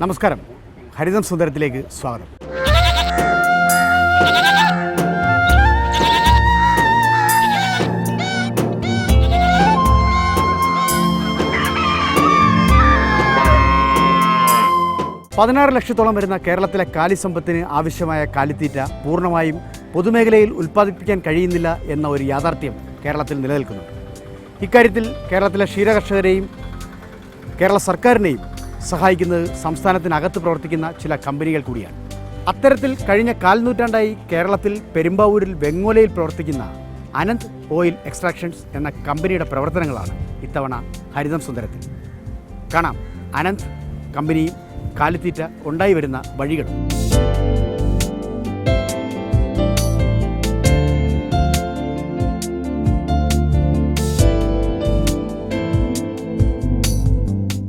നമസ്കാരം. ഹരിതം സുന്ദരത്തിലേക്ക് സ്വാഗതം. പതിനാറ് ലക്ഷത്തോളം വരുന്ന കേരളത്തിലെ കാലിസമ്പത്തിന് ആവശ്യമായ കാലിത്തീറ്റ പൂർണമായും പൊതുമേഖലയിൽ ഉൽപ്പാദിപ്പിക്കാൻ കഴിയുന്നില്ല എന്ന ഒരു യാഥാർത്ഥ്യം കേരളത്തിൽ നിലനിൽക്കുന്നുണ്ട് ഇക്കാര്യത്തിൽ കേരളത്തിലെ ക്ഷീരകർഷകരെയും കേരള സർക്കാരിനെയും സഹായിക്കുന്നത് സംസ്ഥാനത്തിനകത്ത് പ്രവർത്തിക്കുന്ന ചില കമ്പനികൾ കൂടിയാണ്. അത്തരത്തിൽ കഴിഞ്ഞ കാൽനൂറ്റാണ്ടായി കേരളത്തിൽ പെരുമ്പാവൂരിൽ വെങ്ങോലയിൽ പ്രവർത്തിക്കുന്ന അനന്ത് ഓയിൽ എക്സ്ട്രാക്ഷൻസ് എന്ന കമ്പനിയുടെ പ്രവർത്തനങ്ങളാണ് ഇത്തവണ ഹരിതം സുന്ദരത്തിൽ. കാണാം. അനന്ത് കമ്പനിയും കാലിത്തീറ്റ ഉണ്ടായി വരുന്ന വഴികളും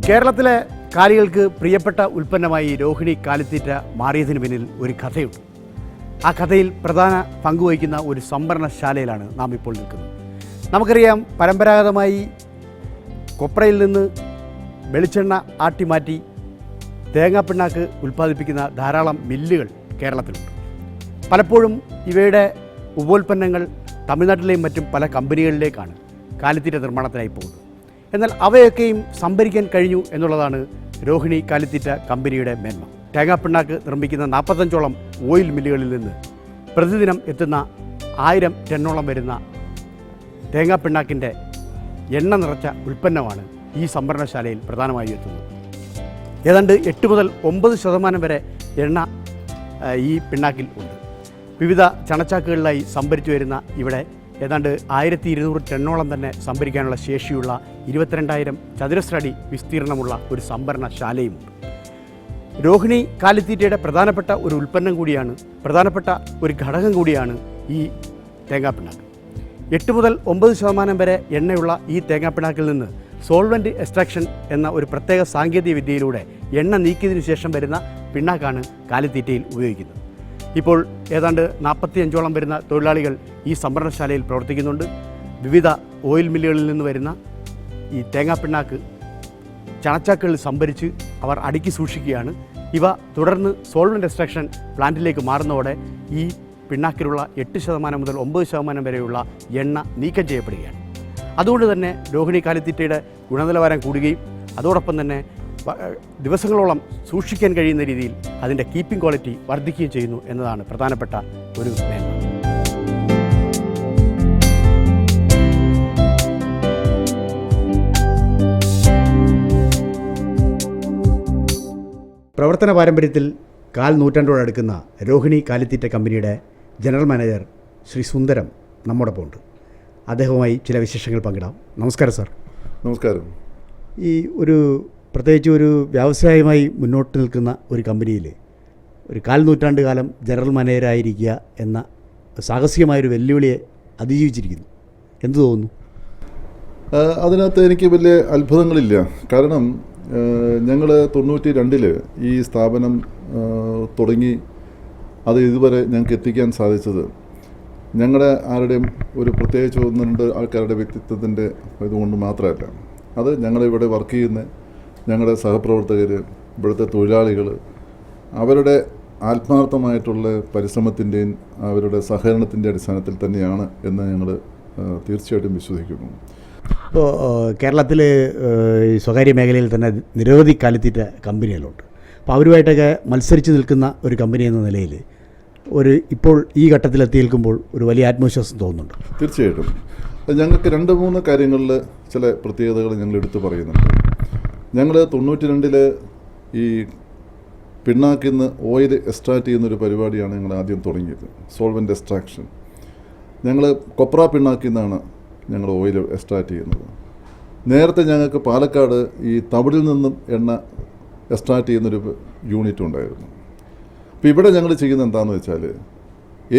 കേരളത്തിലെ കാലികൾക്ക് പ്രിയപ്പെട്ട ഉൽപ്പന്നമായി രോഹിണി കാലിത്തീറ്റ മാറിയതിന് പിന്നിൽ ഒരു കഥയുണ്ട്. ആ കഥയിൽ പ്രധാന പങ്കുവഹിക്കുന്ന ഒരു സംഭരണശാലയിലാണ് നാം ഇപ്പോൾ നിൽക്കുന്നത്. നമുക്കറിയാം പരമ്പരാഗതമായി കൊപ്രയിൽ നിന്ന് വെളിച്ചെണ്ണ ആട്ടിമാറ്റി തേങ്ങാപ്പിണ്ണാക്ക് ഉൽപ്പാദിപ്പിക്കുന്ന ധാരാളം മില്ലുകൾ കേരളത്തിലുണ്ട്. പലപ്പോഴും ഇവയുടെ ഉപോൽപ്പന്നങ്ങൾ തമിഴ്നാട്ടിലെയും മറ്റും പല കമ്പനികളിലേക്കാണ് കാലിത്തീറ്റ നിർമ്മാണത്തിനായി പോകുന്നത്. എന്നാൽ അവയൊക്കെയും സംഭരിക്കാൻ കഴിഞ്ഞു എന്നുള്ളതാണ് രോഹിണി കാലിത്തീറ്റ കമ്പനിയുടെ മേന്മ. തേങ്ങാപ്പിണ്ണാക്ക് നിർമ്മിക്കുന്ന നാൽപ്പത്തഞ്ചോളം ഓയിൽ മില്ലുകളിൽ നിന്ന് പ്രതിദിനം എത്തുന്ന ആയിരം ടണ്ണോളം വരുന്ന തേങ്ങാപ്പിണ്ണാക്കിന്റെ എണ്ണ നിറച്ച ഉൽപ്പന്നമാണ് ഈ സംഭരണശാലയിൽ പ്രധാനമായും എത്തുന്നത്. ഏതാണ്ട് എട്ട് മുതൽ ഒമ്പത് ശതമാനം വരെ എണ്ണ ഈ പിണ്ണാക്കിൽ ഉണ്ട്. വിവിധ ചണച്ചാക്കുകളിലായി സംഭരിച്ചു വരുന്ന ഇവിടെ ഏതാണ്ട് ആയിരത്തി ഇരുന്നൂറ് ടണ്ണോളം തന്നെ സംഭരിക്കാനുള്ള ശേഷിയുള്ള ഇരുപത്തിരണ്ടായിരം ചതുരശ്ര അടി വിസ്തീർണമുള്ള ഒരു സംഭരണശാലയുമുണ്ട് രോഹിണി കാലിത്തീറ്റയുടെ പ്രധാനപ്പെട്ട ഒരു ഉൽപ്പന്നം കൂടിയാണ് പ്രധാനപ്പെട്ട ഒരു ഘടകം കൂടിയാണ് ഈ തേങ്ങാപ്പിണ്ണാക്ക്. എട്ട് മുതൽ ഒമ്പത് ശതമാനം വരെ എണ്ണയുള്ള ഈ തേങ്ങാപ്പിണ്ണാക്കിൽ നിന്ന് സോൾവെന്റ് എക്സ്ട്രാക്ഷൻ എന്ന ഒരു പ്രത്യേക സാങ്കേതിക വിദ്യയിലൂടെ എണ്ണ നീക്കിയതിനു ശേഷം വരുന്ന പിണ്ണാക്കാണ് കാലിത്തീറ്റയിൽ ഉപയോഗിക്കുന്നത്. ഇപ്പോൾ ഏതാണ്ട് നാൽപ്പത്തി അഞ്ചോളം വരുന്ന തൊഴിലാളികൾ ഈ സംഭരണശാലയിൽ പ്രവർത്തിക്കുന്നുണ്ട്. വിവിധ ഓയിൽ മില്ലുകളിൽ നിന്ന് വരുന്ന ഈ തേങ്ങാപ്പിണ്ണാക്ക് ചണച്ചാക്കുകളിൽ സംഭരിച്ച് അവർ അടുക്കി സൂക്ഷിക്കുകയാണ്. ഇവ തുടർന്ന് സോൾവെന്റ് എക്സ്ട്രാക്ഷൻ പ്ലാന്റിലേക്ക് മാറുന്നതോടെ ഈ പിണ്ണാക്കിലുള്ള എട്ട് ശതമാനം മുതൽ ഒമ്പത് ശതമാനം വരെയുള്ള എണ്ണ നീക്കം ചെയ്യപ്പെടുകയാണ്. അതുകൊണ്ട് തന്നെ രോഹിണി കാലിത്തീറ്റയുടെ ഗുണനിലവാരം കൂടുകയും അതോടൊപ്പം തന്നെ ദിവസങ്ങളോളം സൂക്ഷിക്കാൻ കഴിയുന്ന രീതിയിൽ അതിന്റെ കീപ്പിംഗ് ക്വാളിറ്റി വർദ്ധിക്കുകയും ചെയ്യുന്നു എന്നതാണ് പ്രധാനപ്പെട്ട ഒരു മേന്മ പ്രവർത്തന പാരമ്പര്യത്തിൽ കാൽ നൂറ്റാണ്ടോടടുക്കുന്ന രോഹിണി കാലിത്തീറ്റ കമ്പനിയുടെ ജനറൽ മാനേജർ ശ്രീ സുന്ദരം നമ്മോടൊപ്പം ഉണ്ട് അദ്ദേഹവുമായി ചില വിശേഷങ്ങൾ പങ്കിടാം. നമസ്കാരം സാർ. നമസ്കാരം. ഈ ഒരു പ്രത്യേകിച്ച് ഒരു വ്യവസായമായി മുന്നോട്ട് നിൽക്കുന്ന ഒരു കമ്പനിയിൽ ഒരു കാൽ നൂറ്റാണ്ട് കാലം ജനറൽ മാനേജരായിരിക്കുക എന്ന സാഹസികമായൊരു വെല്ലുവിളിയെ അതിജീവിച്ചിരിക്കുന്നു. എന്തു തോന്നുന്നു? അതിനകത്ത് എനിക്ക് വലിയ അത്ഭുതങ്ങളില്ല. കാരണം ഞങ്ങൾ തൊണ്ണൂറ്റി രണ്ടിൽ ഈ സ്ഥാപനം തുടങ്ങി അത് ഇതുവരെ ഞങ്ങൾക്ക് എത്തിക്കാൻ സാധിച്ചത്. ഞങ്ങളുടെ ആരുടെയും ഒരു പ്രത്യേകിച്ച് ഒന്ന് രണ്ട് ആൾക്കാരുടെ വ്യക്തിത്വത്തിന്റെ ഇതുകൊണ്ട് മാത്രമല്ല. അത് ഞങ്ങളിവിടെ വർക്ക് ചെയ്യുന്ന ഞങ്ങളുടെ സഹപ്രവർത്തകർ ഇവിടുത്തെ തൊഴിലാളികൾ അവരുടെ ആത്മാർത്ഥമായിട്ടുള്ള പരിശ്രമത്തിന്റെയും അവരുടെ സഹകരണത്തിന്റെ അടിസ്ഥാനത്തിൽ തന്നെയാണ് എന്ന് ഞങ്ങൾ തീർച്ചയായിട്ടും വിശ്വസിക്കുന്നു. കേരളത്തിൽ സ്വകാര്യ മേഖലയിൽ തന്നെ നിരവധി കാലിത്തീറ്റ കമ്പനികളുണ്ട്. അപ്പോൾ അവരുമായിട്ടൊക്കെ മത്സരിച്ച് നിൽക്കുന്ന ഒരു കമ്പനി എന്ന നിലയിൽ ഒരു ഇപ്പോൾ ഈ ഘട്ടത്തിലെത്തി നിൽക്കുമ്പോൾ ഒരു വലിയ ആത്മവിശ്വാസം തോന്നുന്നുണ്ട്? തീർച്ചയായിട്ടും. ഞങ്ങൾക്ക് രണ്ട് മൂന്ന് കാര്യങ്ങളിൽ ചില പ്രത്യേകതകൾ ഞങ്ങൾ എടുത്തു പറയുന്നുണ്ട്. ഞങ്ങൾ തൊണ്ണൂറ്റി രണ്ടിൽ ഈ പിണ്ണാക്കിൽ നിന്ന് ഓയിൽ എക്സ്ട്രാക്ട് ചെയ്യുന്നൊരു പരിപാടിയാണ് ഞങ്ങൾ ആദ്യം തുടങ്ങിയത്. Solvent extraction. ഞങ്ങൾ കൊപ്ര പിണ്ണാക്കിൽ നിന്നാണ് ഞങ്ങൾ ഓയിൽ എക്സ്ട്രാക്ട് ചെയ്യുന്നത്. നേരത്തെ ഞങ്ങൾക്ക് പാലക്കാട് ഈ തവിടിൽ നിന്നും എണ്ണ എക്സ്ട്രാക്ട് ചെയ്യുന്നൊരു യൂണിറ്റ് ഉണ്ടായിരുന്നു. അപ്പോൾ ഇവിടെ ഞങ്ങൾ ചെയ്യുന്നത് എന്താണെന്ന് വെച്ചാൽ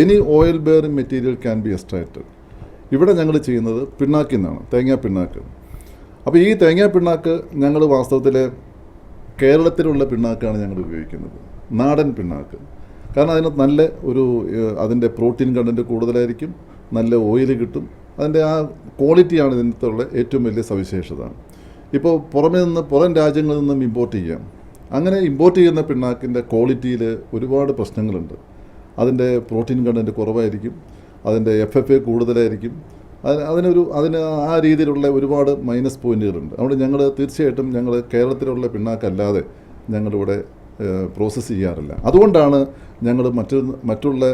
any oil bearing material can be extracted ഇവിടെ ഞങ്ങൾ ചെയ്യുന്നത് പിണ്ണാക്കിൽ നിന്നാണ് തേങ്ങാ പിണ്ണാക്ക്. അപ്പോൾ ഈ തേങ്ങാ പിണ്ണാക്ക് ഞങ്ങൾ വാസ്തവത്തിൽ കേരളത്തിലുള്ള പിണ്ണാക്കാണ് ഞങ്ങൾ ഉപയോഗിക്കുന്നത്. നാടൻ പിണ്ണാക്ക്. കാരണം അതിനകത്ത് നല്ല ഒരു അതിന്റെ പ്രോട്ടീൻ കണ്ടന്റ് കൂടുതലായിരിക്കും നല്ല ഓയിൽ കിട്ടും അതിന്റെ ആ ക്വാളിറ്റിയാണ് ഇതിനകത്തുള്ള ഏറ്റവും വലിയ സവിശേഷത ഇപ്പോൾ പുറമേ നിന്ന് പുറം രാജ്യങ്ങളിൽ നിന്നും ഇമ്പോർട്ട് ചെയ്യാം. അങ്ങനെ ഇമ്പോർട്ട് ചെയ്യുന്ന പിണ്ണാക്കിന്റെ ക്വാളിറ്റിയിൽ ഒരുപാട് പ്രശ്നങ്ങളുണ്ട്. അതിന്റെ പ്രോട്ടീൻ കണ്ടന്റ് കുറവായിരിക്കും. അതിന്റെ എഫ് എഫ് എ കൂടുതലായിരിക്കും. അതിന് അതിനൊരു അതിന് ആ രീതിയിലുള്ള ഒരുപാട് മൈനസ് പോയിന്റുകളുണ്ട് അതുകൊണ്ട് ഞങ്ങൾ തീർച്ചയായിട്ടും ഞങ്ങൾ കേരളത്തിലുള്ള പിണ്ണാക്കല്ലാതെ ഞങ്ങളിവിടെ പ്രോസസ്സ് ചെയ്യാറില്ല. അതുകൊണ്ടാണ് ഞങ്ങൾ മറ്റു മറ്റുള്ള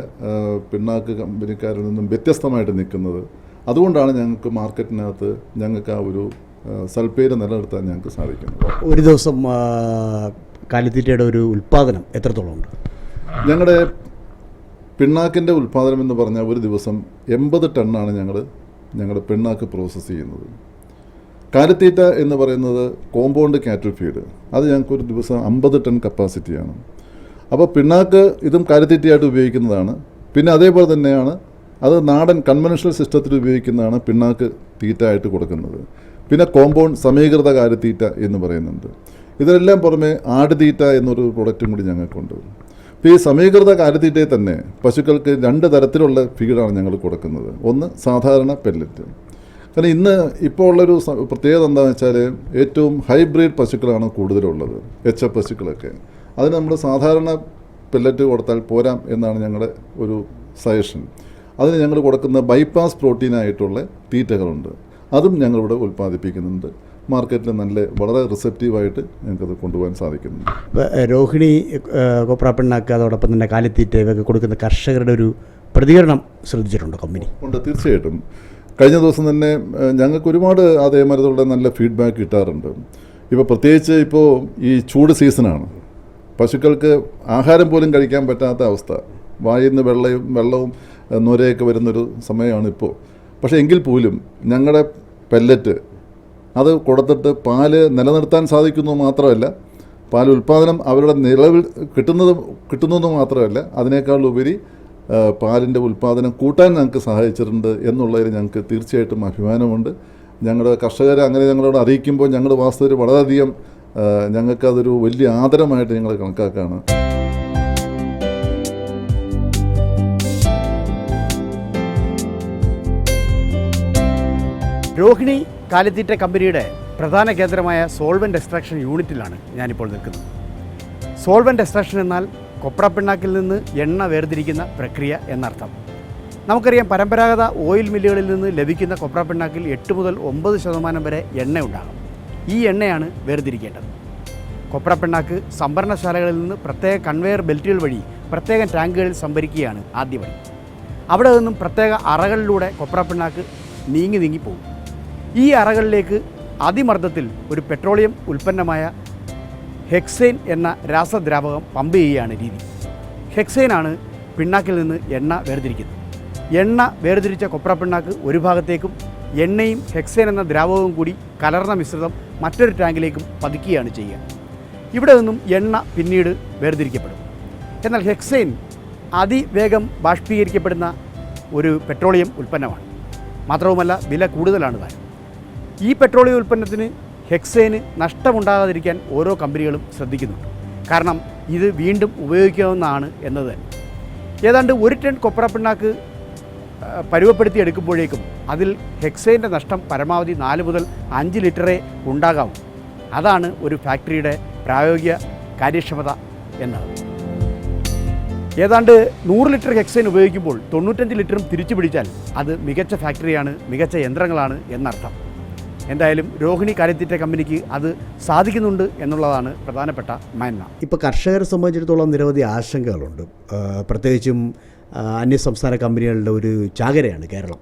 പിണ്ണാക്ക് കമ്പനിക്കാരിൽ നിന്നും വ്യത്യസ്തമായിട്ട് നിൽക്കുന്നത് അതുകൊണ്ടാണ് ഞങ്ങൾക്ക് മാർക്കറ്റിനകത്ത് ഞങ്ങൾക്ക് ആ ഒരു സൽപ്പേര് നിലനിർത്താൻ ഞങ്ങൾക്ക് സാധിക്കുന്നത്. ഒരു ദിവസം കാലിത്തീറ്റയുടെ ഒരു ഉൽപ്പാദനം എത്രത്തോളം ഉണ്ട്? ഞങ്ങളുടെ പിണ്ണാക്കിന്റെ ഉൽപ്പാദനം എന്ന് പറഞ്ഞാൽ ഒരു ദിവസം എൺപത് ടണ്ണാണ് ഞങ്ങൾ ഞങ്ങളുടെ പിണ്ണാക്ക് പ്രോസസ്സ് ചെയ്യുന്നത്. കാലിത്തീറ്റ എന്ന് പറയുന്നത് കോമ്പൗണ്ട് കാറ്റൽ ഫീഡ് അത് ഞങ്ങൾക്ക് ഒരു ദിവസം അമ്പത് ടൺ കപ്പാസിറ്റിയാണ് അപ്പോൾ പിണ്ണാക്ക് ഇതും കാലിത്തീറ്റയായിട്ട് ഉപയോഗിക്കുന്നതാണ്. പിന്നെ അതേപോലെ തന്നെയാണ് അത് നാടൻ കൺവെൻഷണൽ സിസ്റ്റത്തിൽ ഉപയോഗിക്കുന്നതാണ് പിണ്ണാക്ക് തീറ്റ ആയിട്ട് കൊടുക്കുന്നത്. പിന്നെ കോമ്പൗണ്ട് സമീകൃത കാര്യത്തീറ്റ എന്ന് പറയുന്നുണ്ട്. ഇതിനെല്ലാം പുറമെ ആടുതീറ്റ എന്നൊരു പ്രൊഡക്റ്റും കൂടി ഞങ്ങൾക്കുണ്ട്. അപ്പോൾ ഈ സമീകൃത കാര്യത്തീറ്റയിൽ തന്നെ പശുക്കൾക്ക് രണ്ട് തരത്തിലുള്ള ഫീഡാണ് ഞങ്ങൾ കൊടുക്കുന്നത്. ഒന്ന് സാധാരണ പെല്ലറ്റ് കാരണം ഇന്ന് ഇപ്പോൾ ഉള്ളൊരു പ്രത്യേകത എന്താണെന്ന് വെച്ചാൽ ഏറ്റവും ഹൈബ്രിഡ് പശുക്കളാണ് കൂടുതലുള്ളത് എച്ച് എഫ് പശുക്കളൊക്കെ. അതിന് നമ്മൾ സാധാരണ പെല്ലറ്റ് കൊടുത്താൽ പോരാം എന്നാണ് ഞങ്ങളുടെ ഒരു സജഷൻ അതിന് ഞങ്ങൾ കൊടുക്കുന്ന ബൈപ്പാസ് പ്രോട്ടീനായിട്ടുള്ള തീറ്റകളുണ്ട്. അതും ഞങ്ങളിവിടെ ഉൽപ്പാദിപ്പിക്കുന്നുണ്ട്. മാർക്കറ്റിൽ നല്ല വളരെ റിസപ്റ്റീവായിട്ട് ഞങ്ങൾക്കത് കൊണ്ടുപോകാൻ സാധിക്കുന്നുണ്ട്. രോഹിണി കൊപ്ര പിണ്ണാക്ക് അതോടൊപ്പം തന്നെ കാലിത്തീറ്റ ഇവയൊക്കെ കൊടുക്കുന്ന കർഷകരുടെ ഒരു പ്രതികരണം ശ്രദ്ധിച്ചിട്ടുണ്ടോ കമ്പനി? ഉണ്ട് തീർച്ചയായിട്ടും. കഴിഞ്ഞ ദിവസം തന്നെ ഞങ്ങൾക്ക് ഒരുപാട് അതേമാതിരിയുള്ള നല്ല ഫീഡ്ബാക്ക് കിട്ടാറുണ്ട്. ഇപ്പോൾ പ്രത്യേകിച്ച് ഇപ്പോൾ ഈ ചൂട് സീസണാണ് പശുക്കൾക്ക് ആഹാരം പോലും കഴിക്കാൻ പറ്റാത്ത അവസ്ഥ. വായിൽ നിന്ന് വെള്ളയും വെള്ളവും നൊരയൊക്കെ വരുന്നൊരു സമയമാണ് ഇപ്പോൾ. പക്ഷേ എങ്കിൽ പോലും ഞങ്ങളുടെ പെല്ലറ്റ് അത് കൊടുത്തിട്ട് പാൽ നിലനിർത്താൻ സാധിക്കുന്നു മാത്രമല്ല പാൽ ഉൽപ്പാദനം അവരുടെ നിലവിൽ കിട്ടുന്നത് കിട്ടുന്നതെന്ന് മാത്രമല്ല ആ, പാലിന്റെ ഉൽപ്പാദനം കൂട്ടാൻ ഞങ്ങൾക്ക് സഹായിച്ചിട്ടുണ്ട് എന്നുള്ളതിൽ ഞങ്ങൾക്ക് തീർച്ചയായിട്ടും അഭിമാനമുണ്ട്. ഞങ്ങളുടെ കർഷകരെ അങ്ങനെ ഞങ്ങളോട് അറിയിക്കുമ്പോൾ ഞങ്ങളുടെ വാസ്തവത്തിൽ വളരെയധികം ഞങ്ങൾക്കതൊരു വലിയ ആദരമായിട്ട് ഞങ്ങൾ കണക്കാക്കുകയാണ്. രോഹിണി കാലിത്തീറ്റ കമ്പനിയുടെ പ്രധാന കേന്ദ്രമായ സോൾവെന്റ് എക്സ്ട്രാക്ഷൻ യൂണിറ്റിലാണ് ഞാനിപ്പോൾ നിൽക്കുന്നത്. സോൾവെന്റ് എക്സ്ട്രാക്ഷൻ എന്നാൽ കൊപ്ര പിണ്ണാക്കിൽ നിന്ന് എണ്ണ വേർതിരിക്കുന്ന പ്രക്രിയ എന്നർത്ഥം. നമുക്കറിയാം പരമ്പരാഗത ഓയിൽ മില്ലുകളിൽ നിന്ന് ലഭിക്കുന്ന കൊപ്ര പിണ്ണാക്കിൽ എട്ട് മുതൽ ഒമ്പത് ശതമാനം വരെ എണ്ണ ഉണ്ടാകും. ഈ എണ്ണയാണ് വേർതിരിക്കേണ്ടത്. കൊപ്ര പിണ്ണാക്ക് സംഭരണശാലകളിൽ നിന്ന് പ്രത്യേക കൺവെയർ ബെൽറ്റുകൾ വഴി പ്രത്യേക ടാങ്കുകളിൽ സംഭരിക്കുകയാണ് ആദ്യ അവിടെ നിന്നും പ്രത്യേക അറകളിലൂടെ കൊപ്ര പിണ്ണാക്ക് നീങ്ങി നീങ്ങി പോകും. ഈ അറകളിലേക്ക് അതിമർദ്ദത്തിൽ ഒരു പെട്രോളിയം ഉൽപ്പന്നമായ ഹെക്സൈൻ എന്ന രാസദ്രാവകം പമ്പ് ചെയ്യുകയാണ് രീതി. ഹെക്സൈനാണ് പിണ്ണാക്കിൽ നിന്ന് എണ്ണ വേർതിരിക്കുന്നത്. എണ്ണ വേർതിരിച്ച കൊപ്ര പിണ്ണാക്ക് ഒരു ഭാഗത്തേക്കും എണ്ണയും ഹെക്സൈൻ എന്ന ദ്രാവകവും കൂടി കലർന്ന മിശ്രിതം മറ്റൊരു ടാങ്കിലേക്കും പതിക്കുകയാണ് ചെയ്യുക. ഇവിടെ നിന്നും എണ്ണ പിന്നീട് വേർതിരിക്കപ്പെടും. എന്നാൽ ഹെക്സൈൻ അതിവേഗം ബാഷ്പീകരിക്കപ്പെടുന്ന ഒരു പെട്രോളിയം ഉൽപ്പന്നമാണ്. മാത്രവുമല്ല വില കൂടുതലാണ് താനും. ഈ പെട്രോളിയം ഉൽപ്പന്നത്തിന് ഹെക്സേന് നഷ്ടമുണ്ടാകാതിരിക്കാൻ ഓരോ കമ്പനികളും ശ്രദ്ധിക്കുന്നുണ്ട്. കാരണം ഇത് വീണ്ടും ഉപയോഗിക്കാവുന്നതാണ് എന്നത് ഏതാണ്ട് ഒരു ടൺ കൊപ്ര പിണ്ണാക്ക് പരുവപ്പെടുത്തി എടുക്കുമ്പോഴേക്കും അതിൽ ഹെക്സൈന്റെ നഷ്ടം പരമാവധി നാല് മുതൽ അഞ്ച് ലിറ്ററേ ഉണ്ടാകാവൂ. അതാണ് ഒരു ഫാക്ടറിയുടെ പ്രായോഗിക കാര്യക്ഷമത എന്നത്. ഏതാണ്ട് നൂറ് ലിറ്റർ ഹെക്സൈൻ ഉപയോഗിക്കുമ്പോൾ തൊണ്ണൂറ്റഞ്ച് ലിറ്ററും തിരിച്ചു പിടിച്ചാൽ അത് മികച്ച ഫാക്ടറിയാണ് മികച്ച യന്ത്രങ്ങളാണ് എന്നർത്ഥം. എന്തായാലും രോഹിണി കാലിത്തീറ്റ കമ്പനിക്ക് അത് സാധിക്കുന്നുണ്ട് എന്നുള്ളതാണ് പ്രധാനപ്പെട്ട മേന്മ ഇപ്പോൾ കർഷകരെ സംബന്ധിച്ചിടത്തോളം നിരവധി ആശങ്കകളുണ്ട്. പ്രത്യേകിച്ചും അന്യസംസ്ഥാന കമ്പനികളുടെ ഒരു ചാകരയാണ് കേരളം.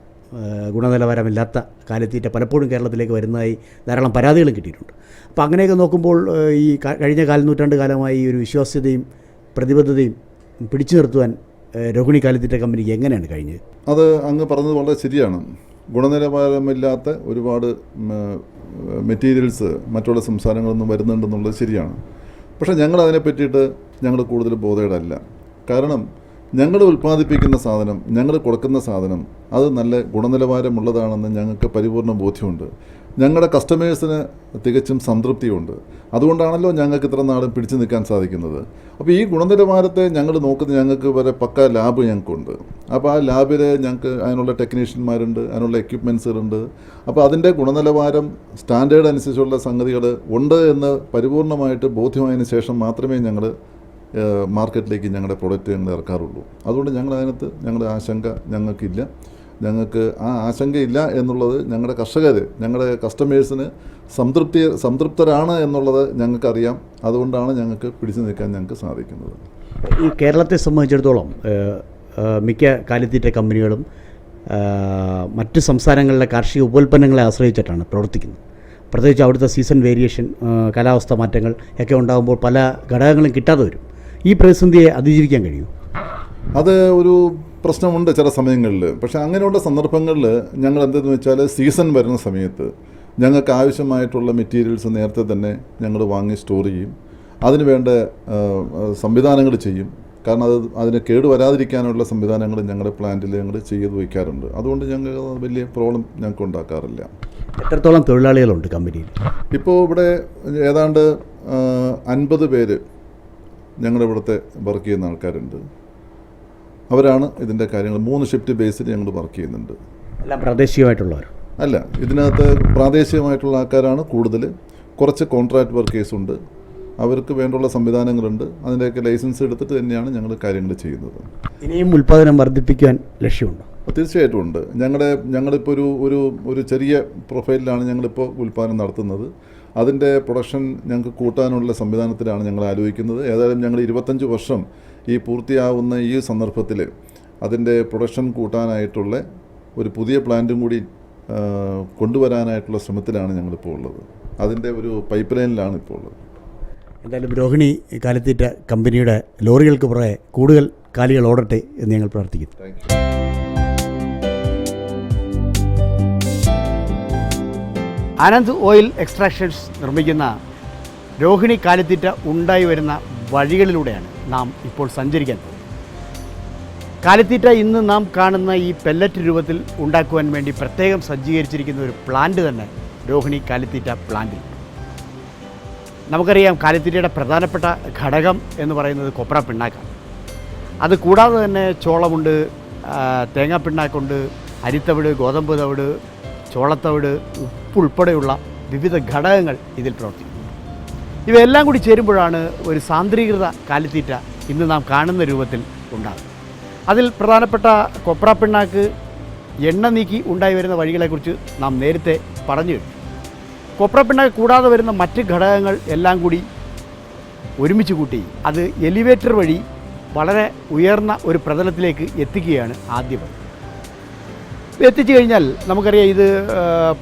ഗുണനിലവാരമില്ലാത്ത കാലിത്തീറ്റ പലപ്പോഴും കേരളത്തിലേക്ക് വരുന്നതായി ധാരാളം പരാതികളും കിട്ടിയിട്ടുണ്ട്. അപ്പോൾ അങ്ങനെയൊക്കെ നോക്കുമ്പോൾ ഈ കഴിഞ്ഞ കാൽനൂറ്റാണ്ട് കാലമായി ഈ ഒരു വിശ്വാസ്യതയും പ്രതിബദ്ധതയും പിടിച്ചു നിർത്തുവാൻ രോഹിണി കാലിത്തീറ്റ കമ്പനിക്ക് എങ്ങനെയാണ് കഴിഞ്ഞത്? അത് അങ്ങ് പറഞ്ഞത് വളരെ ശരിയാണ്. ഗുണനിലവാരമില്ലാത്ത ഒരുപാട് മെറ്റീരിയൽസ് മറ്റുള്ള സംസ്ഥാനങ്ങളിൽ വരുന്നുണ്ടെന്നുള്ളത് ശരിയാണ്. പക്ഷേ ഞങ്ങൾ അതിനെ പറ്റിയിട്ട് ഞങ്ങൾ കൂടുതൽ ബോധേടല്ല കാരണം ഞങ്ങൾ ഉൽപ്പാദിപ്പിക്കുന്ന സാധനം ഞങ്ങൾ കൊടുക്കുന്ന സാധനം അത് നല്ല ഗുണനിലവാരമുള്ളതാണെന്ന് ഞങ്ങൾക്ക് പരിപൂർണ ബോധ്യമുണ്ട്. ഞങ്ങളുടെ കസ്റ്റമേഴ്സിന് തികച്ചും സംതൃപ്തിയുണ്ട്. അതുകൊണ്ടാണല്ലോ ഞങ്ങൾക്ക് ഇത്ര നാളും പിടിച്ചു നിൽക്കാൻ സാധിക്കുന്നത്. അപ്പോൾ ഈ ഗുണനിലവാരത്തെ ഞങ്ങൾ നോക്കുന്ന ഞങ്ങൾക്ക് വരെ പക്ക ലാബ് ഞങ്ങൾക്കുണ്ട്. അപ്പോൾ ആ ലാബിൽ ഞങ്ങൾക്ക് അതിനുള്ള ടെക്നീഷ്യന്മാരുണ്ട് അതിനുള്ള എക്യുപ്മെൻസുകളുണ്ട് അപ്പോൾ അതിന്റെ ഗുണനിലവാരം സ്റ്റാൻഡേർഡ് അനുസരിച്ചുള്ള സംഗതികൾ ഉണ്ട് എന്ന് പരിപൂർണമായിട്ട് ബോധ്യമായതിനു ശേഷം മാത്രമേ ഞങ്ങൾ മാർക്കറ്റിലേക്ക് ഞങ്ങളുടെ പ്രൊഡക്റ്റ് ഞങ്ങൾ ഇറക്കാറുള്ളൂ. അതുകൊണ്ട് ഞങ്ങൾ അതിനകത്ത് ഞങ്ങളുടെ ആശങ്ക ഞങ്ങൾക്കില്ല. ഞങ്ങൾക്ക് ആ ആശങ്കയില്ല എന്നുള്ളത് ഞങ്ങളുടെ കർഷകർ ഞങ്ങളുടെ കസ്റ്റമേഴ്സിന് സംതൃപ്തി സംതൃപ്തരാണ് എന്നുള്ളത് ഞങ്ങൾക്കറിയാം. അതുകൊണ്ടാണ് ഞങ്ങൾക്ക് പിടിച്ചു നിൽക്കാൻ ഞങ്ങൾക്ക് സാധിക്കുന്നത്. ഈ കേരളത്തെ സംബന്ധിച്ചിടത്തോളം മിക്ക കാലിത്തീറ്റ കമ്പനികളും മറ്റ് സംസ്ഥാനങ്ങളിലെ കാർഷിക ഉപോൽപ്പന്നങ്ങളെ ആശ്രയിച്ചിട്ടാണ് പ്രവർത്തിക്കുന്നത്. പ്രത്യേകിച്ച് അവിടുത്തെ സീസൺ വേരിയേഷൻ കാലാവസ്ഥ മാറ്റങ്ങൾ ഒക്കെ ഉണ്ടാകുമ്പോൾ പല ഘടകങ്ങളും കിട്ടാതെ വരും. ഈ പ്രതിസന്ധിയെ അതിജീവിക്കാൻ കഴിയും അത് ഒരു പ്രശ്നമുണ്ട് ചില സമയങ്ങളിൽ. പക്ഷെ അങ്ങനെയുള്ള സന്ദർഭങ്ങളിൽ ഞങ്ങൾ എന്തെന്ന് വെച്ചാൽ സീസൺ വരുന്ന സമയത്ത് ഞങ്ങൾക്ക് ആവശ്യമായിട്ടുള്ള മെറ്റീരിയൽസ് നേരത്തെ തന്നെ ഞങ്ങൾ വാങ്ങി സ്റ്റോർ ചെയ്യും. അതിന് വേണ്ട സംവിധാനങ്ങൾ ചെയ്യും. കാരണം അത് അതിന് കേട് വരാതിരിക്കാനുള്ള സംവിധാനങ്ങൾ ഞങ്ങളുടെ പ്ലാന്റിൽ ഞങ്ങൾ ചെയ്ത് വയ്ക്കാറുണ്ട്. അതുകൊണ്ട് ഞങ്ങൾ വലിയ പ്രോബ്ലം ഞങ്ങൾക്ക് ഉണ്ടാക്കാറില്ല. എത്രത്തോളം തൊഴിലാളികളുണ്ട് കമ്പനിയിൽ? ഇപ്പോൾ ഇവിടെ ഏതാണ്ട് അൻപത് പേര് ഞങ്ങളുടെ ഇവിടുത്തെ വർക്ക് ചെയ്യുന്ന ആൾക്കാരുണ്ട്. അവരാണ് ഇതിന്റെ കാര്യങ്ങൾ. മൂന്ന് ഷിഫ്റ്റ് ബേസിൽ ഞങ്ങൾ വർക്ക് ചെയ്യുന്നുണ്ട്. എല്ലാം പ്രാദേശികമായിട്ടുള്ളവർ? അല്ല ഇതിനകത്ത് പ്രാദേശികമായിട്ടുള്ള ആൾക്കാരാണ് കൂടുതൽ കുറച്ച് കോൺട്രാക്ട് വർക്കേഴ്സ് ഉണ്ട്. അവർക്ക് വേണ്ടുള്ള സംവിധാനങ്ങളുണ്ട്. അതിന്റെയൊക്കെ ലൈസൻസ് എടുത്തിട്ട് തന്നെയാണ് ഞങ്ങൾ കാര്യങ്ങൾ ചെയ്യുന്നത്. ഇനിയും ഉൽപ്പാദനം വർദ്ധിപ്പിക്കാൻ ലക്ഷ്യമുണ്ടോ? തീർച്ചയായിട്ടും ഉണ്ട്. ഞങ്ങളുടെ ഞങ്ങളിപ്പോൾ ഒരു ഒരു ഒരു ചെറിയ പ്രൊഫൈലിലാണ് ഞങ്ങളിപ്പോൾ ഉൽപ്പാദനം നടത്തുന്നത്. അതിന്റെ പ്രൊഡക്ഷൻ ഞങ്ങൾക്ക് കൂട്ടാനുള്ള സംവിധാനത്തിലാണ് ഞങ്ങൾ ആലോചിക്കുന്നത്. ഏതായാലും ഞങ്ങൾ ഇരുപത്തഞ്ച് വർഷം ഈ പൂർത്തിയാവുന്ന ഈ സന്ദർഭത്തിൽ അതിന്റെ പ്രൊഡക്ഷൻ കൂട്ടാനായിട്ടുള്ള ഒരു പുതിയ പ്ലാന്റും കൂടി കൊണ്ടുവരാനായിട്ടുള്ള ശ്രമത്തിലാണ് ഞങ്ങളിപ്പോൾ ഉള്ളത്. അതിന്റെ ഒരു പൈപ്പ് ലൈനിലാണ് ഇപ്പോൾ ഉള്ളത്. എന്തായാലും രോഹിണി കാലിത്തീറ്റ കമ്പനിയുടെ ലോറികൾക്ക് പുറകെ കൂടുതൽ കാലികൾ ഓടട്ടെ എന്ന് ഞങ്ങൾ പ്രാർത്ഥിക്കുന്നു. Thank you Anand oil extractions നിർമ്മിക്കുന്ന രോഹിണി കാലിത്തീറ്റ ഉണ്ടായി വരുന്ന വഴികളിലൂടെയാണ് നാം ഇപ്പോൾ സഞ്ചരിക്കാൻ പോകും. കാലിത്തീറ്റ ഇന്ന് നാം കാണുന്ന ഈ പെല്ലറ്റ് രൂപത്തിൽ ഉണ്ടാക്കുവാൻ വേണ്ടി പ്രത്യേകം സജ്ജീകരിച്ചിരിക്കുന്ന ഒരു പ്ലാന്റ് തന്നെ രോഹിണി കാലിത്തീറ്റ പ്ലാന്റിൽ നമുക്കറിയാം കാലിത്തീറ്റയുടെ പ്രധാനപ്പെട്ട ഘടകം എന്ന് പറയുന്നത് കൊപ്ര പിണ്ണാക്കാണ്. അത് കൂടാതെ തന്നെ ചോളമുണ്ട് തേങ്ങാ പിണ്ണാക്കുണ്ട് അരിത്തവിട് ഗോതമ്പ് തവിട് ചോളത്തവിട് ഉപ്പുൾപ്പെടെയുള്ള വിവിധ ഘടകങ്ങൾ ഇതിൽ പ്രവർത്തിക്കുന്നു. ഇവയെല്ലാം കൂടി ചേരുമ്പോഴാണ് ഒരു സാന്ദ്രീകൃത കാലിത്തീറ്റ ഇന്ന് നാം കാണുന്ന രൂപത്തിൽ ഉണ്ടാകുന്നത്. അതിൽ പ്രധാനപ്പെട്ട കൊപ്ര പിണ്ണാക്ക് എണ്ണ നീക്കി ഉണ്ടായി വരുന്ന വഴികളെക്കുറിച്ച് നാം നേരത്തെ പറഞ്ഞു കഴിഞ്ഞു. കൊപ്ര പിണ്ണാക്ക് കൂടാതെ വരുന്ന മറ്റ് ഘടകങ്ങൾ എല്ലാം കൂടി ഒരുമിച്ച് കൂട്ടി അത് എലിവേറ്റർ വഴി വളരെ ഉയർന്ന ഒരു പ്രതലത്തിലേക്ക് എത്തിക്കുകയാണ് ആദ്യ പടി എത്തിച്ചു കഴിഞ്ഞാൽ നമുക്കറിയാം ഇത്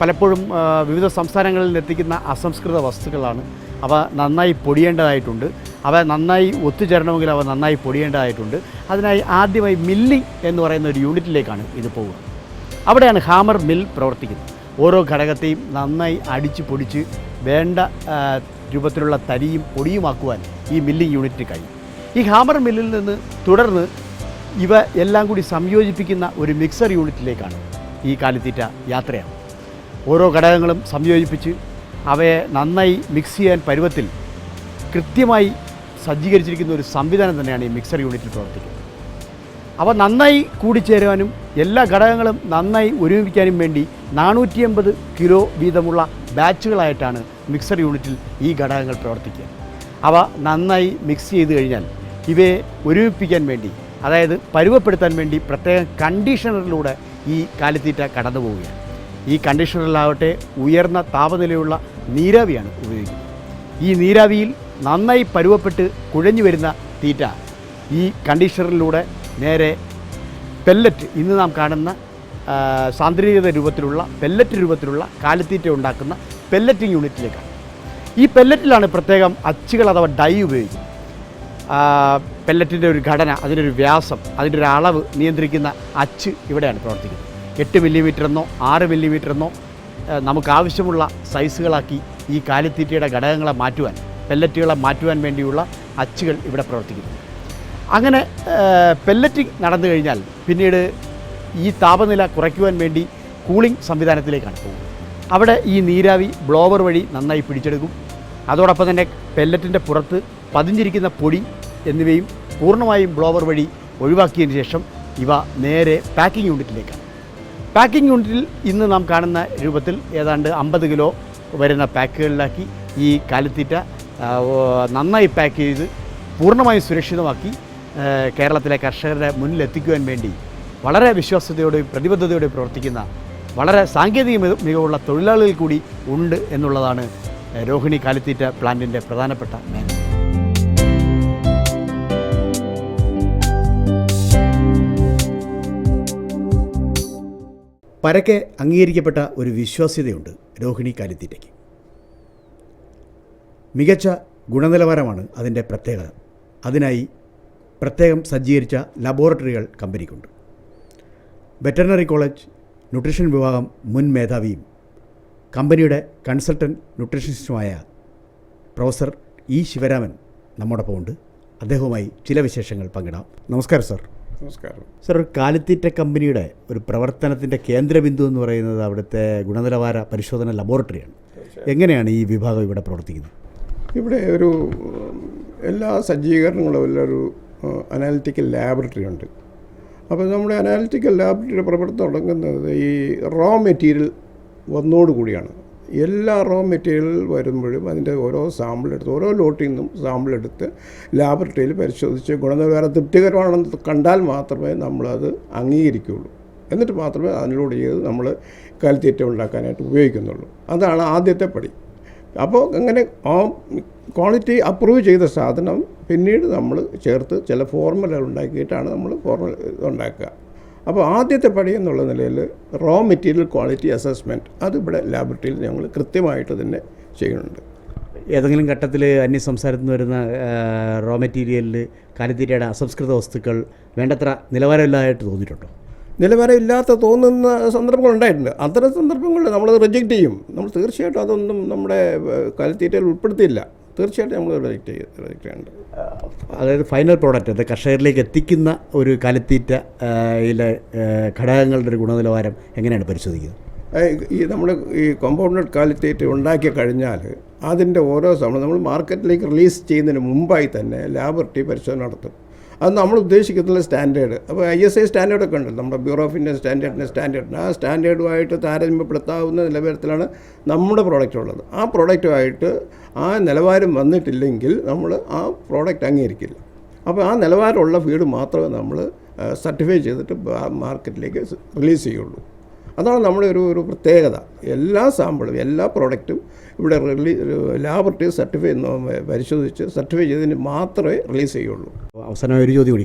പലപ്പോഴും വിവിധ സംസ്ഥാനങ്ങളിൽ എത്തിക്കുന്ന അസംസ്കൃത വസ്തുക്കളാണ്. അവ നന്നായി പൊടിയേണ്ടതായിട്ടുണ്ട്. അവ നന്നായി ഒത്തുചേരണമെങ്കിൽ അവ നന്നായി പൊടിയേണ്ടതായിട്ടുണ്ട്. അതിനായി ആദ്യമായി മില്ലിംഗ് എന്ന് പറയുന്ന ഒരു യൂണിറ്റിലേക്കാണ് ഇത് പോവുക. അവിടെയാണ് ഹാമർ മിൽ പ്രവർത്തിക്കുന്നത്. ഓരോ ഘടകത്തെയും നന്നായി അടിച്ച് പൊടിച്ച് വേണ്ട രൂപത്തിലുള്ള തരിയും പൊടിയുമാക്കുവാൻ ഈ മില്ലിംഗ് യൂണിറ്റിന് കഴിയും. ഈ ഹാമർ മില്ലിൽ നിന്ന് തുടർന്ന് ഇവ എല്ലാം കൂടി സംയോജിപ്പിക്കുന്ന ഒരു മിക്സർ യൂണിറ്റിലേക്കാണ് ഈ കാലിത്തീറ്റ യാത്രയാണ്. ഓരോ ഘടകങ്ങളും സംയോജിപ്പിച്ച് അവയെ നന്നായി മിക്സ് ചെയ്യാൻ പരുവത്തിൽ കൃത്യമായി സജ്ജീകരിച്ചിരിക്കുന്ന ഒരു സംവിധാനം തന്നെയാണ് ഈ മിക്സർ യൂണിറ്റിൽ പ്രവർത്തിക്കുന്നത്. അവ നന്നായി കൂടിച്ചേരുവാനും എല്ലാ ഘടകങ്ങളും നന്നായി ഒരുമിപ്പിക്കാനും വേണ്ടി നാനൂറ്റി അമ്പത് കിലോ വീതമുള്ള ബാച്ചുകളായിട്ടാണ് മിക്സർ യൂണിറ്റിൽ ഈ ഘടകങ്ങൾ പ്രവർത്തിക്കുക. അവ നന്നായി മിക്സ് ചെയ്ത് കഴിഞ്ഞാൽ ഇവയെ ഒരുമിപ്പിക്കാൻ വേണ്ടി അതായത് പരുവപ്പെടുത്താൻ വേണ്ടി പ്രത്യേകം കണ്ടീഷണറിലൂടെ ഈ കാലിത്തീറ്റ കടന്നു പോവുകയാണ്. ഈ കണ്ടീഷണറിലാവട്ടെ ഉയർന്ന താപനിലയുള്ള നീരാവിയാണ് ഉപയോഗിക്കുന്നത്. ഈ നീരാവിയിൽ നന്നായി പരുവപ്പെട്ട് കുഴഞ്ഞു വരുന്ന തീറ്റ ഈ കണ്ടീഷണറിലൂടെ നേരെ പെല്ലറ്റ് ഇന്ന് നാം കാണുന്ന സാന്ദ്രീകൃത രൂപത്തിലുള്ള പെല്ലറ്റ് രൂപത്തിലുള്ള കാലിത്തീറ്റ ഉണ്ടാക്കുന്ന പെല്ലറ്റിംഗ് യൂണിറ്റിലേക്കാണ് ഈ പെല്ലറ്റിലാണ് പ്രത്യേകം അച്ചുകൾ അഥവാ ഡൈ ഉപയോഗിക്കുന്നത്. പെല്ലറ്റിന്റെ ഒരു ഘടന അതിന്റെ വ്യാസം അതിന്റെ ഒരു അളവ് നിയന്ത്രിക്കുന്ന അച്ച് ഇവിടെയാണ് പ്രവർത്തിക്കുന്നത്. എട്ട് മില്ലിമീറ്റർ എന്നോ ആറ് മില്ലിമീറ്റർ എന്നോ നമുക്കാവശ്യമുള്ള സൈസുകളാക്കി ഈ കാലിത്തീറ്റയുടെ ഘടകങ്ങളെ മാറ്റുവാൻ പെല്ലറ്റുകളെ മാറ്റുവാൻ വേണ്ടിയുള്ള അച്ചുകൾ ഇവിടെ പ്രവർത്തിക്കുന്നു. അങ്ങനെ പെല്ലറ്റിംഗ് നടന്നു കഴിഞ്ഞാൽ പിന്നീട് ഈ താപനില കുറയ്ക്കുവാൻ വേണ്ടി കൂളിംഗ് സംവിധാനത്തിലേക്കാണ് പോകുന്നത്. അവിടെ ഈ നീരാവി ബ്ലോവർ വഴി നന്നായി പിടിച്ചെടുക്കും. അതോടൊപ്പം തന്നെ പെല്ലറ്റിന്റെ പുറത്ത് പതിഞ്ഞിരിക്കുന്ന പൊടി എന്നിവയും പൂർണമായും ബ്ലോവർ വഴി ഒഴിവാക്കിയതിന് ശേഷം ഇവ നേരെ പാക്കിംഗ് യൂണിറ്റിലേക്കാണ് പാക്കിംഗ് യൂണിറ്റിൽ ഇന്ന് നാം കാണുന്ന രൂപത്തിൽ ഏതാണ്ട് അമ്പത് കിലോ വരുന്ന പാക്കുകളിലാക്കി ഈ കാലിത്തീറ്റ നന്നായി പാക്ക് ചെയ്ത് പൂർണമായും സുരക്ഷിതമാക്കി കേരളത്തിലെ കർഷകരുടെ മുന്നിലെത്തിക്കുവാൻ വേണ്ടി വളരെ വിശ്വാസ്യതയോടെയും പ്രതിബദ്ധതയോടെയും പ്രവർത്തിക്കുന്ന വളരെ സാങ്കേതിക മികവുള്ള തൊഴിലാളികൾ കൂടി ഉണ്ട് എന്നുള്ളതാണ് രോഹിണി കാലിത്തീറ്റ പ്ലാന്റിന്റെ പ്രധാനപ്പെട്ട മേന്മ പരക്കെ അംഗീകരിക്കപ്പെട്ട ഒരു വിശ്വാസ്യതയുണ്ട് രോഹിണി കാലിത്തീറ്റയ്ക്ക്. മികച്ച ഗുണനിലവാരമാണ് അതിന്റെ പ്രത്യേകത. അതിനായി പ്രത്യേകം സജ്ജീകരിച്ച ലബോറട്ടറികൾ കമ്പനിക്കുണ്ട്. വെറ്ററിനറി കോളേജ് ന്യൂട്രീഷൻ വിഭാഗം മുൻ മേധാവിയും കമ്പനിയുടെ കൺസൾട്ടന്റ് ന്യൂട്രീഷനിസ്റ്റുമായ പ്രൊഫസർ ഇ ശിവരാമൻ നമ്മോടൊപ്പം ഉണ്ട് അദ്ദേഹവുമായി ചില വിശേഷങ്ങൾ പങ്കിടാം. നമസ്കാരം സർ. നമസ്കാരം. സർ ഒരു കാലിത്തീറ്റ കമ്പനിയുടെ ഒരു പ്രവർത്തനത്തിന്റെ കേന്ദ്രബിന്ദു എന്ന് പറയുന്നത് അവിടുത്തെ ഗുണനിലവാര പരിശോധന ലബോറട്ടറിയാണ്. എങ്ങനെയാണ് ഈ വിഭാഗം ഇവിടെ പ്രവർത്തിക്കുന്നത്? ഇവിടെ ഒരു എല്ലാ സജ്ജീകരണങ്ങളും ഉള്ള ഒരു അനാലിറ്റിക്കൽ ലാബറട്ടറി ഉണ്ട്. അപ്പോൾ നമ്മുടെ അനാലിറ്റിക്കൽ ലാബറട്ടറിയുടെ പ്രവർത്തനം തുടങ്ങുന്നത് ഈ റോ മെറ്റീരിയൽ വന്നോടുകൂടിയാണ് എല്ലാ റോ മെറ്റീരിയൽ വരുമ്പോഴും അതിന്റെ ഓരോ സാമ്പിൾ എടുത്ത് ഓരോ ലോട്ടിൽ നിന്നും സാമ്പിൾ എടുത്ത് ലാബറട്ടറിയിൽ പരിശോധിച്ച് ഗുണനിലവാരം തൃപ്തികരമാണെന്ന് കണ്ടാൽ മാത്രമേ നമ്മളത് അംഗീകരിക്കുകയുള്ളൂ. എന്നിട്ട് മാത്രമേ അതിലൂടെ ചെയ്ത് നമ്മൾ കാലിത്തീറ്റ ഉണ്ടാക്കാനായിട്ട് ഉപയോഗിക്കുന്നുള്ളൂ. അതാണ് ആദ്യത്തെ പടി. അപ്പോൾ അങ്ങനെ ആ ക്വാളിറ്റി അപ്രൂവ് ചെയ്ത സാധനം പിന്നീട് നമ്മൾ ചേർത്ത് ചില ഫോർമുലകൾ ഉണ്ടാക്കിയിട്ടാണ് നമ്മൾ ഫോർമുല ഉണ്ടാക്കുക. അപ്പോൾ ആദ്യത്തെ പടി എന്നുള്ള നിലയിൽ റോ മെറ്റീരിയൽ ക്വാളിറ്റി അസസ്മെന്റ് അത് ഇവിടെ ലാബറട്ടറിയിൽ ഞങ്ങൾ കൃത്യമായിട്ട് തന്നെ ചെയ്യുന്നുണ്ട്. ഏതെങ്കിലും ഘട്ടത്തിൽ അന്യ സംസ്ഥാനത്ത് നിന്ന് വരുന്ന റോ മെറ്റീരിയലിൽ കാലിത്തീറ്റയുടെ അസംസ്കൃത വസ്തുക്കൾ വേണ്ടത്ര നിലവാരമില്ലാതായിട്ട് തോന്നിയിട്ടുണ്ടോ? നിലവാരമില്ലാത്ത തോന്നുന്ന സന്ദർഭങ്ങൾ ഉണ്ടായിട്ടുണ്ട്. അത്തരം സന്ദർഭങ്ങളിൽ നമ്മൾ റിജക്റ്റ് ചെയ്യും. നമ്മൾ തീർച്ചയായിട്ടും അതൊന്നും നമ്മുടെ കാലിത്തീറ്റയിൽ ഉൾപ്പെടുത്തിയില്ല. തീർച്ചയായിട്ടും നമ്മൾ റിജക്റ്റ് ചെയ്യും റിജക്റ്റ് ചെയ്യുന്നുണ്ട് അതായത് ഫൈനൽ പ്രോഡക്റ്റ് അത് കർഷകരിലേക്ക് എത്തിക്കുന്ന ഒരു കലത്തീറ്റ ഇതിലെ ഘടകങ്ങളുടെ ഒരു ഗുണനിലവാരം എങ്ങനെയാണ് പരിശോധിക്കുന്നത്? ഈ നമ്മൾ ഈ കോമ്പൗണ്ടഡ് കാലിത്തേറ്റ് ഉണ്ടാക്കി കഴിഞ്ഞാൽ അതിന്റെ ഓരോ സമയം നമ്മൾ മാർക്കറ്റിലേക്ക് റിലീസ് ചെയ്യുന്നതിന് മുമ്പായി തന്നെ ലാബറട്ടറി പരിശോധന നടത്തും. അത് നമ്മൾ ഉദ്ദേശിക്കുന്ന സ്റ്റാൻഡേർഡ്. അപ്പോൾ ഐ എസ് ഐ സ്റ്റാൻഡേർഡൊക്കെ ഉണ്ട്. നമ്മുടെ ബ്യൂറോ ഓഫ് ഇന്ത്യൻ സ്റ്റാൻഡേർഡിന്റെ സ്റ്റാൻഡേർഡ്. ആ സ്റ്റാൻഡേർഡുമായിട്ട് താരതമ്യപ്പെടുത്താവുന്ന നിലവാരത്തിലാണ് നമ്മുടെ പ്രോഡക്റ്റ് ഉള്ളത്. ആ പ്രോഡക്റ്റുമായിട്ട് ആ നിലവാരം വന്നിട്ടില്ലെങ്കിൽ നമ്മൾ ആ പ്രോഡക്റ്റ് അംഗീകരിക്കില്ല. അപ്പോൾ ആ നിലവാരമുള്ള ഫീഡ് മാത്രമേ നമ്മൾ സർട്ടിഫൈ ചെയ്തിട്ട് മാർക്കറ്റിലേക്ക് റിലീസ് ചെയ്യുള്ളൂ. അതാണ് നമ്മുടെ ഒരു ഒരു പ്രത്യേകത. എല്ലാ സാമ്പിളും എല്ലാ പ്രോഡക്റ്റും ഇവിടെ റിലീ ലാബറട്ടറി സർട്ടിഫൈ പരിശോധിച്ച് സർട്ടിഫൈ ചെയ്തതിന് മാത്രമേ റിലീസ് ചെയ്യുള്ളൂ. അവസാനം ഒരു ചോദ്യം കൂടി.